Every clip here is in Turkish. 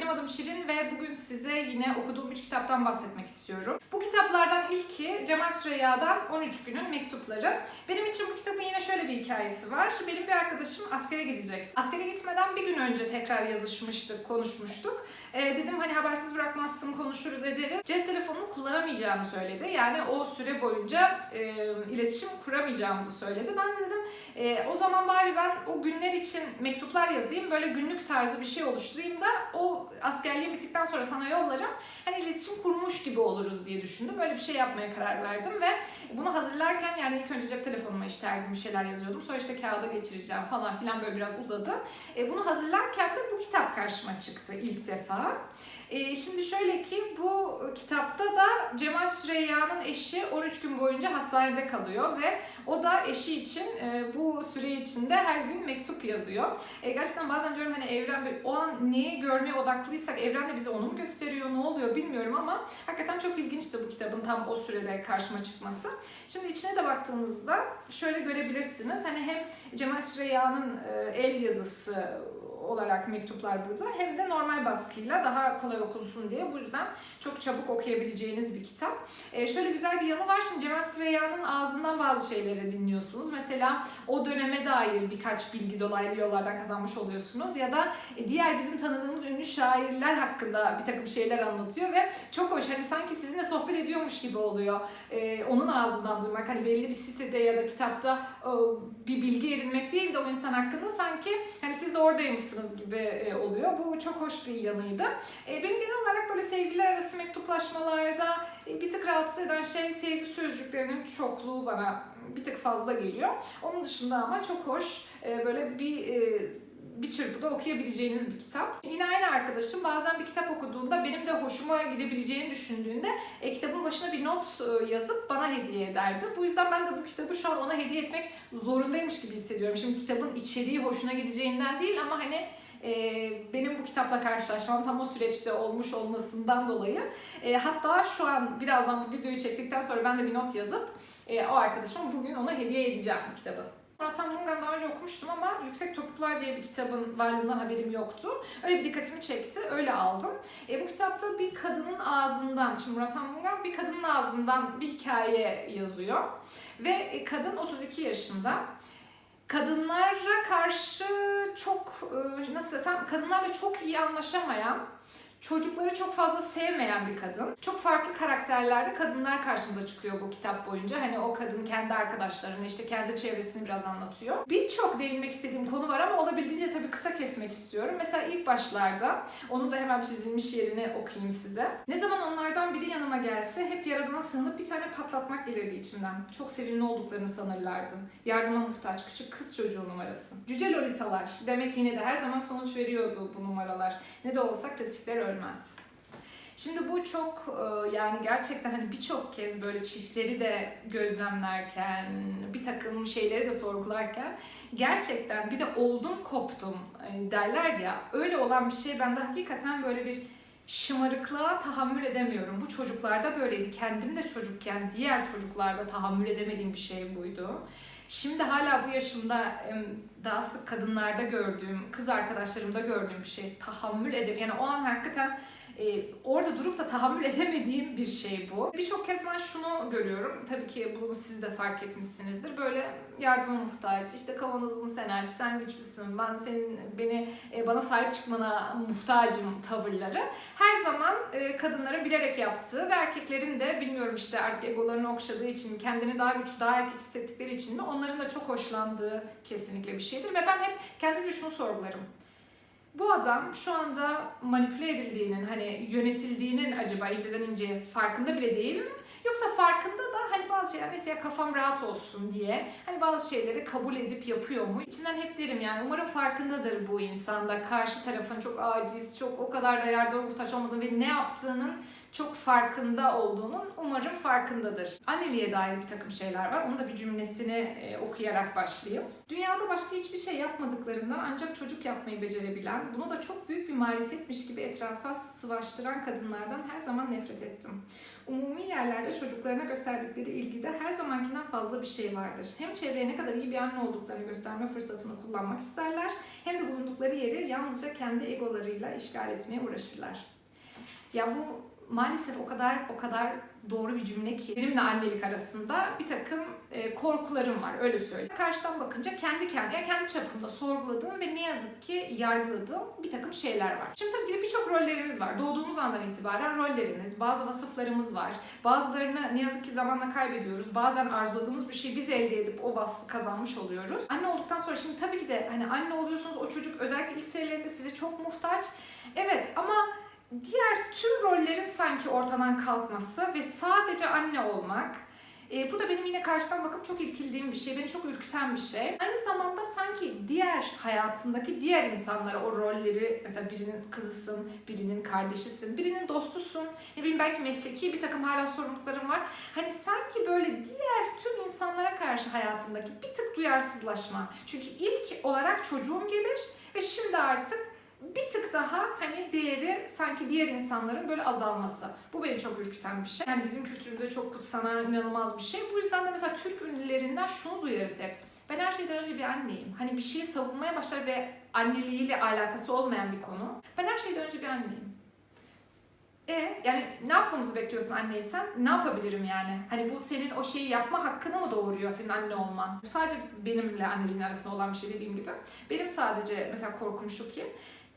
benim adım Şirin ve bugün size yine okuduğum 3 kitaptan bahsetmek istiyorum. Bu kitaplardan ilki Cemal Süreyya'dan 13 günün mektupları. Benim için bu kitabın yine şöyle bir hikayesi var. Benim bir arkadaşım askere gidecekti. Askere gitmeden bir gün önce tekrar yazışmıştık, konuşmuştuk. Ee, dedim hani habersiz bırakmazsın, konuşuruz ederiz. Cep telefonunu kullanamayacağını söyledi. Yani o süre boyunca e, iletişim kuramayacağımızı söyledi. Ben de dedim e, o zaman bari ben o günler için mektuplar yazayım. Böyle günlük tarzı bir şey oluşturayım da o askerliğim bittikten sonra sana yollarım. Hani iletişim kurmuş gibi oluruz diye düşündüm. Böyle bir şey yapmaya karar verdim ve bunu hazırlarken yani ilk önce cep telefonuma işte her gün bir şeyler yazıyordum. Sonra işte kağıda geçireceğim falan filan böyle biraz uzadı. E, bunu hazırlarken de bu kitap karşıma çıktı ilk defa. E, şimdi şöyle ki bu kitapta da Cemal Süreyya'nın eşi 13 gün boyunca hastanede kalıyor ve o da eşi için e, bu süre içinde her gün mektup yazıyor. E, gerçekten bazen diyorum hani evren o an neyi görmeye odaklıysak evren de bize onu mu gösteriyor ne oluyor bilmiyorum ama hakikaten çok ilginçti bu kitabın tam o sürede karşıma çıkması. Şimdi içine de baktığınızda şöyle görebilirsiniz. Hani hem Cemal Süreyya'nın e, el yazısı olarak mektuplar burada hem de normal baskıyla daha kolay okunsun diye bu yüzden çok çabuk okuyabileceğiniz bir kitap. E, şöyle güzel bir yanı var. Şimdi Cemal Süreyya'nın ağzından bazı şeyleri dinliyorsunuz. Mesela o döneme dair birkaç bilgi dolaylı yollardan kazanmış oluyorsunuz. Ya da e, diğer bizim tanıdığımız ünlü şairler hakkında bir takım şeyler anlatıyor ve çok hoş. Hani sanki sizinle sohbet ediyormuş gibi oluyor. E, onun ağzından duymak. Hani belli bir sitede ya da kitapta e, bir bilgi edinmek değil de o insan hakkında sanki hani siz de oradaymışsınız gibi e, oluyor. Bu çok hoş bir yanıydı. E, beni genel olarak böyle sevgililer arası mektuplaşmalarda e, bir tık rahatsız eden şey sevgi sözcüklerinin çokluğu bana bir tık fazla geliyor. Onun dışında ama çok hoş böyle bir bir çırpıda okuyabileceğiniz bir kitap. Yine aynı arkadaşım bazen bir kitap okuduğunda benim de hoşuma gidebileceğini düşündüğünde e, kitabın başına bir not e, yazıp bana hediye ederdi. Bu yüzden ben de bu kitabı şu an ona hediye etmek zorundaymış gibi hissediyorum. Şimdi kitabın içeriği hoşuna gideceğinden değil ama hani e, benim bu kitapla karşılaşmam tam o süreçte olmuş olmasından dolayı. E, hatta şu an birazdan bu videoyu çektikten sonra ben de bir not yazıp e, o arkadaşıma bugün ona hediye edeceğim bu kitabı. Murat Mungan daha önce okumuştum ama Yüksek Topuklar diye bir kitabın varlığından haberim yoktu. Öyle bir dikkatimi çekti, öyle aldım. E, bu kitapta bir kadının ağzından, şimdi Murat Mungan bir kadının ağzından bir hikaye yazıyor. Ve e, kadın 32 yaşında. Kadınlara karşı çok, e, nasıl desem, kadınlarla çok iyi anlaşamayan, çocukları çok fazla sevmeyen bir kadın. Çok farklı karakterlerde kadınlar karşımıza çıkıyor bu kitap boyunca. Hani o kadın kendi arkadaşlarını, işte kendi çevresini biraz anlatıyor. Birçok değinmek istediğim konu var ama olabildiğince tabii kısa kesmek istiyorum. Mesela ilk başlarda, onu da hemen çizilmiş yerini okuyayım size. Ne zaman onlardan biri yanıma gelse hep yaradana sığınıp bir tane patlatmak gelirdi içimden. Çok sevimli olduklarını sanırlardı. Yardıma muhtaç küçük kız çocuğu numarası. Cüce Lolitalar. Demek yine de her zaman sonuç veriyordu bu numaralar. Ne de olsa klasikler ölmez. Şimdi bu çok e, yani gerçekten hani birçok kez böyle çiftleri de gözlemlerken, bir takım şeyleri de sorgularken gerçekten bir de oldum koptum hani derler ya öyle olan bir şey bende hakikaten böyle bir şımarıklığa tahammül edemiyorum. Bu çocuklarda böyleydi. Kendim de çocukken diğer çocuklarda tahammül edemediğim bir şey buydu. Şimdi hala bu yaşımda daha sık kadınlarda gördüğüm, kız arkadaşlarımda gördüğüm bir şey. Tahammül edem. Yani o an hakikaten e, orada durup da tahammül edemediğim bir şey bu. Birçok kez ben şunu görüyorum. Tabii ki bunu siz de fark etmişsinizdir. Böyle yardıma muhtaç, işte kavanozumu sen aç, sen güçlüsün, ben senin beni e, bana sahip çıkmana muhtacım tavırları. Her zaman e, kadınların bilerek yaptığı ve erkeklerin de bilmiyorum işte artık egolarını okşadığı için, kendini daha güçlü, daha erkek hissettikleri için mi onların da çok hoşlandığı kesinlikle bir şeydir. Ve ben hep kendimce şunu sorgularım. Bu adam şu anda manipüle edildiğinin, hani yönetildiğinin acaba inceden inceye farkında bile değil mi? Yoksa farkında da hani bazı şeyler mesela kafam rahat olsun diye hani bazı şeyleri kabul edip yapıyor mu? İçimden hep derim yani umarım farkındadır bu insanda. Karşı tarafın çok aciz, çok o kadar da yardıma muhtaç olmadığını ve ne yaptığının çok farkında olduğunun umarım farkındadır. Anneliğe dair bir takım şeyler var. Onun da bir cümlesini e, okuyarak başlayayım. Dünyada başka hiçbir şey yapmadıklarından ancak çocuk yapmayı becerebilen, bunu da çok büyük bir marifetmiş gibi etrafa sıvaştıran kadınlardan her zaman nefret ettim. Umumi yerlerde çocuklarına gösterdikleri ilgide her zamankinden fazla bir şey vardır. Hem çevreye ne kadar iyi bir anne olduklarını gösterme fırsatını kullanmak isterler, hem de bulundukları yeri yalnızca kendi egolarıyla işgal etmeye uğraşırlar. Ya bu maalesef o kadar o kadar doğru bir cümle ki benimle annelik arasında bir takım e, korkularım var öyle söyleyeyim. Karşıdan bakınca kendi kendine kendi çapımda sorguladığım ve ne yazık ki yargıladığım bir takım şeyler var. Şimdi tabii ki birçok rollerimiz var. Doğduğumuz andan itibaren rollerimiz, bazı vasıflarımız var. Bazılarını ne yazık ki zamanla kaybediyoruz. Bazen arzuladığımız bir şeyi biz elde edip o vasfı kazanmış oluyoruz. Anne olduktan sonra şimdi tabii ki de hani anne oluyorsunuz o çocuk özellikle ilk senelerinde size çok muhtaç. Evet ama diğer tüm rollerin sanki ortadan kalkması ve sadece anne olmak e, bu da benim yine karşıdan bakıp çok irkildiğim bir şey, beni çok ürküten bir şey. Aynı zamanda sanki diğer hayatındaki diğer insanlara o rolleri, mesela birinin kızısın, birinin kardeşisin, birinin dostusun, ne bileyim belki mesleki bir takım hala sorumluluklarım var. Hani sanki böyle diğer tüm insanlara karşı hayatındaki bir tık duyarsızlaşma. Çünkü ilk olarak çocuğum gelir ve şimdi artık bir tık daha hani değeri sanki diğer insanların böyle azalması. Bu beni çok ürküten bir şey. Yani bizim kültürümüzde çok kutsanan inanılmaz bir şey. Bu yüzden de mesela Türk ünlülerinden şunu duyarız hep. Ben her şeyden önce bir anneyim. Hani bir şeyi savunmaya başlar ve anneliğiyle alakası olmayan bir konu. Ben her şeyden önce bir anneyim. E yani ne yapmamızı bekliyorsun anneysen? Ne yapabilirim yani? Hani bu senin o şeyi yapma hakkını mı doğuruyor senin anne olman? Bu sadece benimle anneliğin arasında olan bir şey dediğim gibi. Benim sadece mesela korkum şu ki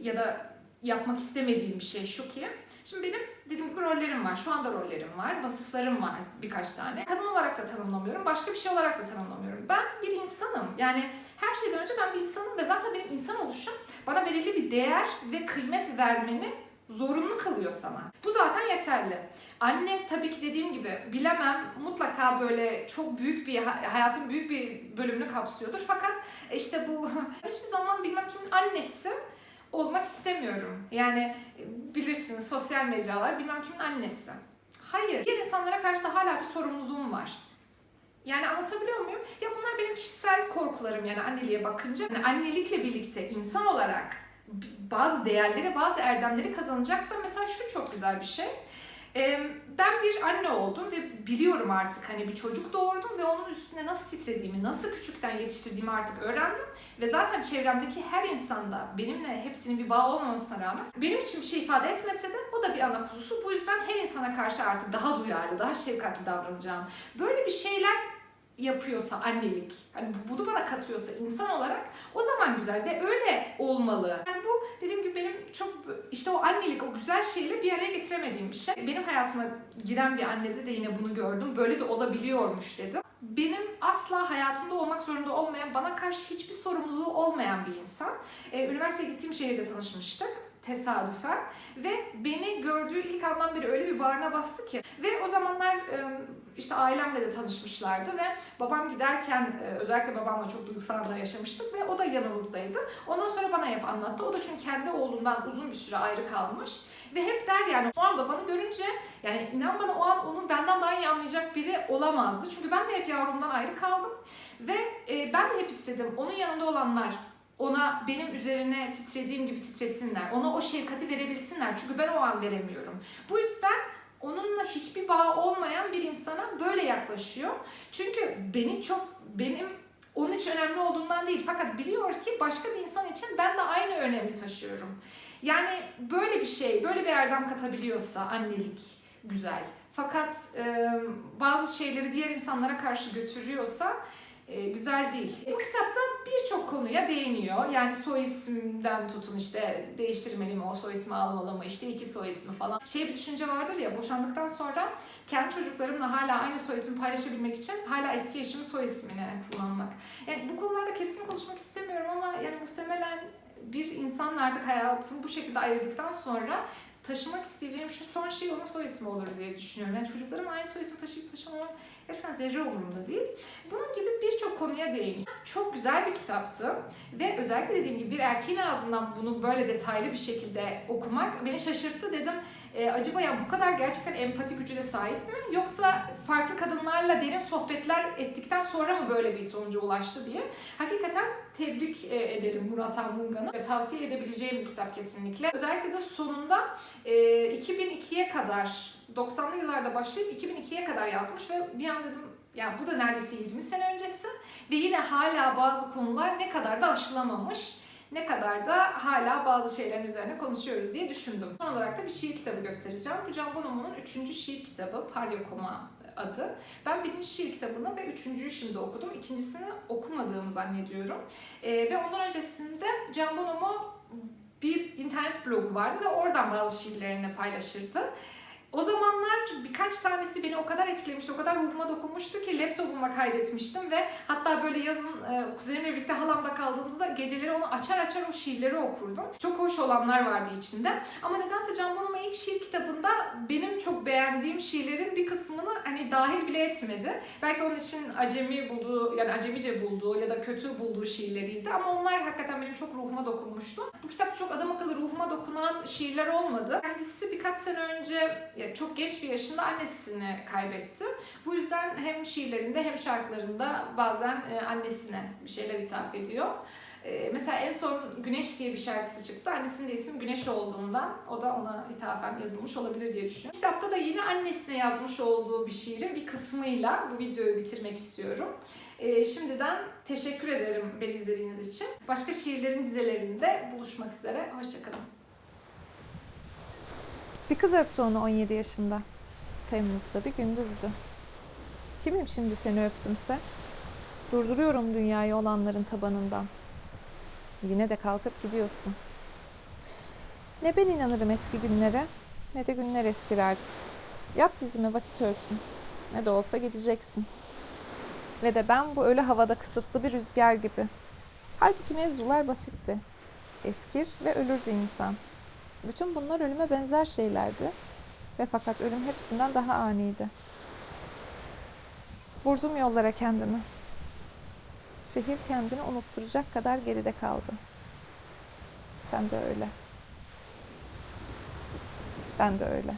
ya da yapmak istemediğim bir şey şu ki Şimdi benim dediğim gibi rollerim var. Şu anda rollerim var. Vasıflarım var birkaç tane. Kadın olarak da tanımlamıyorum. Başka bir şey olarak da tanımlamıyorum. Ben bir insanım. Yani her şeyden önce ben bir insanım ve zaten benim insan oluşum bana belirli bir değer ve kıymet vermeni zorunlu kılıyor sana. Bu zaten yeterli. Anne tabii ki dediğim gibi bilemem mutlaka böyle çok büyük bir hayatın büyük bir bölümünü kapsıyordur. Fakat işte bu hiçbir zaman bilmem kimin annesi olmak istemiyorum. Yani bilirsiniz sosyal mecralar bilmem kimin annesi. Hayır. Diğer insanlara karşı da hala bir sorumluluğum var. Yani anlatabiliyor muyum? Ya bunlar benim kişisel korkularım yani anneliğe bakınca. Yani annelikle birlikte insan olarak bazı değerleri, bazı erdemleri kazanacaksa mesela şu çok güzel bir şey. Ben bir anne oldum ve biliyorum artık hani bir çocuk doğurdum ve onun üstüne nasıl titrediğimi, nasıl küçükten yetiştirdiğimi artık öğrendim. Ve zaten çevremdeki her insanda benimle hepsinin bir bağ olmamasına rağmen benim için bir şey ifade etmese de o da bir ana kuzusu. Bu yüzden her insana karşı artık daha duyarlı, daha şefkatli davranacağım. Böyle bir şeyler yapıyorsa annelik, hani bunu bana katıyorsa insan olarak o zaman güzel ve öyle olmalı. Yani bu dediğim gibi benim çok işte o annelik o güzel şeyle bir araya getiremediğim bir şey. Benim hayatıma giren bir annede de yine bunu gördüm. Böyle de olabiliyormuş dedim. Benim asla hayatımda olmak zorunda olmayan, bana karşı hiçbir sorumluluğu olmayan bir insan. Ee, üniversiteye gittiğim şehirde tanışmıştık tesadüfen ve beni gördüğü ilk andan beri öyle bir bağrına bastı ki ve o zamanlar işte ailemle de tanışmışlardı ve babam giderken özellikle babamla çok duygusal anlar yaşamıştık ve o da yanımızdaydı. Ondan sonra bana hep anlattı. O da çünkü kendi oğlundan uzun bir süre ayrı kalmış ve hep der yani o an babanı görünce yani inan bana o an onun benden daha iyi anlayacak biri olamazdı. Çünkü ben de hep yavrumdan ayrı kaldım ve ben de hep istedim onun yanında olanlar ona benim üzerine titrediğim gibi titresinler. Ona o şefkati verebilsinler. Çünkü ben o an veremiyorum. Bu yüzden onunla hiçbir bağ olmayan bir insana böyle yaklaşıyor. Çünkü beni çok benim onun için önemli olduğundan değil fakat biliyor ki başka bir insan için ben de aynı önemi taşıyorum. Yani böyle bir şey, böyle bir erdem katabiliyorsa annelik güzel. Fakat e, bazı şeyleri diğer insanlara karşı götürüyorsa e, güzel değil. Bu kitapta birçok konuya değiniyor. Yani soy isimden tutun işte değiştirmeli mi, o soy ismi almalı mı, işte iki soy ismi falan. Şey bir düşünce vardır ya boşandıktan sonra kendi çocuklarımla hala aynı soy ismi paylaşabilmek için hala eski eşimin soy ismini kullanmak. Yani bu konularda keskin konuşmak istemiyorum ama yani muhtemelen bir insanla artık hayatımı bu şekilde ayırdıktan sonra taşımak isteyeceğim şu son şey onun soy ismi olur diye düşünüyorum. Yani çocuklarım aynı soy ismi taşıyıp taşımamam Gerçekten zerre umurumda değil. Bunun gibi birçok konuya değiniyor. Çok güzel bir kitaptı ve özellikle dediğim gibi bir erkeğin ağzından bunu böyle detaylı bir şekilde okumak beni şaşırttı dedim. E, acaba ya bu kadar gerçekten empati gücüne sahip mi? Yoksa farklı kadınlarla derin sohbetler ettikten sonra mı böyle bir sonuca ulaştı diye. Hakikaten tebrik e, ederim Murat Anmungan'ı. Tavsiye edebileceğim bir kitap kesinlikle. Özellikle de sonunda e, 2002'ye kadar 90'lı yıllarda başlayıp 2002'ye kadar yazmış ve bir an dedim yani bu da neredeyse 20 sene öncesi ve yine hala bazı konular ne kadar da aşılamamış ne kadar da hala bazı şeylerin üzerine konuşuyoruz diye düşündüm. Son olarak da bir şiir kitabı göstereceğim. Bu Can Bonomo'nun üçüncü şiir kitabı Paryokoma adı. Ben birinci şiir kitabını ve üçüncüyü şimdi okudum. İkincisini okumadığımı zannediyorum. Ee, ve ondan öncesinde Can Bonomo bir internet blogu vardı ve oradan bazı şiirlerini paylaşırdı. O zamanlar birkaç tanesi beni o kadar etkilemişti, o kadar ruhuma dokunmuştu ki laptopuma kaydetmiştim ve hatta böyle yazın e, kuzenimle birlikte halamda kaldığımızda geceleri onu açar açar o şiirleri okurdum. Çok hoş olanlar vardı içinde. Ama nedense Can Bonomo ilk şiir kitabında benim çok beğendiğim şiirlerin bir kısmını hani dahil bile etmedi. Belki onun için acemi bulduğu yani acemice bulduğu ya da kötü bulduğu şiirleriydi ama onlar hakikaten benim çok ruhuma dokunmuştu. Bu kitapta çok adam akıllı ruhuma dokunan şiirler olmadı. Kendisi birkaç sene önce çok genç bir yaşında annesini kaybetti. Bu yüzden hem şiirlerinde hem şarkılarında bazen e, annesine bir şeyler ithaf ediyor. E, mesela en son Güneş diye bir şarkısı çıktı. Annesinin de ismi Güneş olduğundan o da ona ithafen yazılmış olabilir diye düşünüyorum. Kitapta da yine annesine yazmış olduğu bir şiirin bir kısmıyla bu videoyu bitirmek istiyorum. E, şimdiden teşekkür ederim beni izlediğiniz için. Başka şiirlerin dizelerinde buluşmak üzere. Hoşçakalın. Bir kız öptü onu 17 yaşında. Temmuz'da bir gündüzdü. Kimim şimdi seni öptümse? Durduruyorum dünyayı olanların tabanından. Yine de kalkıp gidiyorsun. Ne ben inanırım eski günlere, ne de günler eskir artık. Yat dizime vakit ölsün. Ne de olsa gideceksin. Ve de ben bu ölü havada kısıtlı bir rüzgar gibi. Halbuki mevzular basitti. Eskir ve ölürdü insan. Bütün bunlar ölüme benzer şeylerdi ve fakat ölüm hepsinden daha aniydi. Vurdum yollara kendimi. Şehir kendini unutturacak kadar geride kaldı. Sen de öyle. Ben de öyle.